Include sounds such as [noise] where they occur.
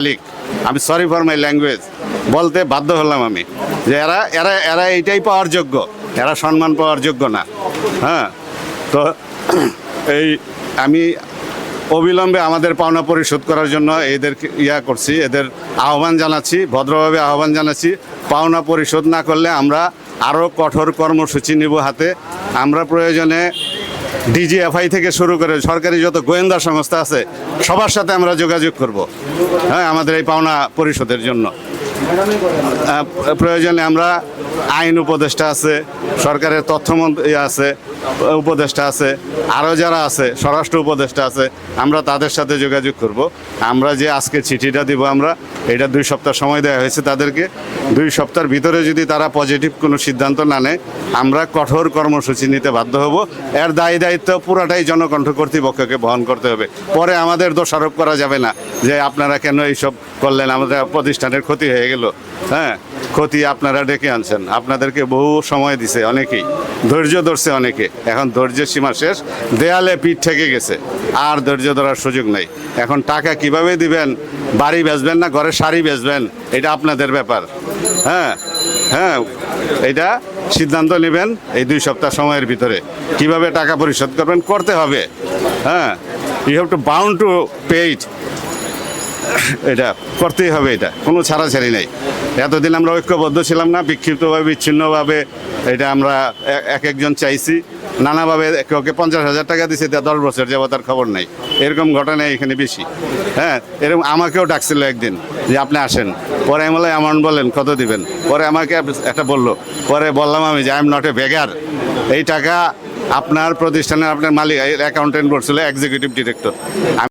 মালিক, আমি sorry for my language বলতে বাধ্য হলাম আমি যে এরা এরা এরা এইটাই পাওয়ার যোগ্য, এরা সম্মান পাওয়ার যোগ্য না হ্যাঁ? তো [clears throat] এই আমি অবিলম্বে আমাদের পাওনা পরিশোধ করার জন্য এদেরকে ইয়া করছি, এদের আহ্বান জানাচ্ছি, ভদ্রভাবে আহ্বান জানাচ্ছি, পাওনা পরিশোধ না করলে আমরা আরও কঠোর কর্মসূচি নিব হাতে। আমরা প্রয়োজনে ডিজিএফআই থেকে শুরু করে সরকারি যত গোয়েন্দা সংস্থা আছে, সবার সাথে আমরা যোগাযোগ করব হ্যাঁ আমাদের এই পাওনা পরিশোধের জন্য। প্রয়োজনে আমরা আইন উপদেষ্টা আছে, সরকারের তথ্যমন্ত্রী আছে, উপদেষ্টা আছে, আরও যারা আছে, স্বরাষ্ট্র উপদেষ্টা আছে, আমরা তাদের সাথে যোগাযোগ করব। আমরা যে আজকে চিঠিটা দিব আমরা এটা দুই সপ্তাহ সময় দেওয়া হয়েছে তাদেরকে। দুই সপ্তাহের ভিতরে যদি তারা পজিটিভ কোনো সিদ্ধান্ত না নেয়, আমরা কঠোর কর্মসূচি নিতে বাধ্য হব। এর দায়ী দায়িত্ব পুরাটাই জনকণ্ঠ কর্তৃপক্ষকে বহন করতে হবে। পরে আমাদের দোষারোপ করা যাবে না যে আপনারা কেন এইসব করলেন, আমাদের প্রতিষ্ঠানের ক্ষতি হয়ে গেল। হ্যাঁ ক্ষতি আপনারা ডেকে আনছেন। আপনাদেরকে বহু সময় দিছে অনেকেই, ধৈর্য ধরছে অনেকে। এখন ধৈর্যের সীমা শেষ, দেয়ালে পিঠ থেকে গেছে। আর ধৈর্য ধরার সুযোগ নেই। এখন টাকা কীভাবে দিবেন? বাড়ি বেচবেন না ঘরে শাড়ি বেচবেন? এটা আপনাদের ব্যাপার। হ্যাঁ হ্যাঁ এটা সিদ্ধান্ত নেবেন এই দুই সপ্তাহ সময়ের ভিতরে। কীভাবে টাকা পরিশোধ করবেন? করতে হবে। হ্যাঁ you have to bound to pay it এটা করতেই হবে এটা। কোনো ছাড়াছাড়ি নেই। এতদিন আমরা ঐক্যবদ্ধ ছিলাম না, বিক্ষিপ্তভাবে, বিচ্ছিন্নভাবে এটা আমরা এক একজন চাইছি। নানাভাবে ওকে পঞ্চাশ হাজার টাকা দিছে, তা দশ বছর যাব তার খবর নেই। এরকম ঘটনা এখানে বেশি। হ্যাঁ এরকম আমাকেও ডাকছিল একদিন যে আপনি আসেন। পরে আমি অ্যামাউন্ট বলেন কত দিবেন? পরে আমাকে একটা বলল। পরে বললাম আমি যে, I am not a beggar. এই টাকা আপনার প্রতিষ্ঠানের আপনার মালিক অ্যাকাউন্টেন্ট বলছিল, এক্সিকিউটিভ ডিরেক্টর।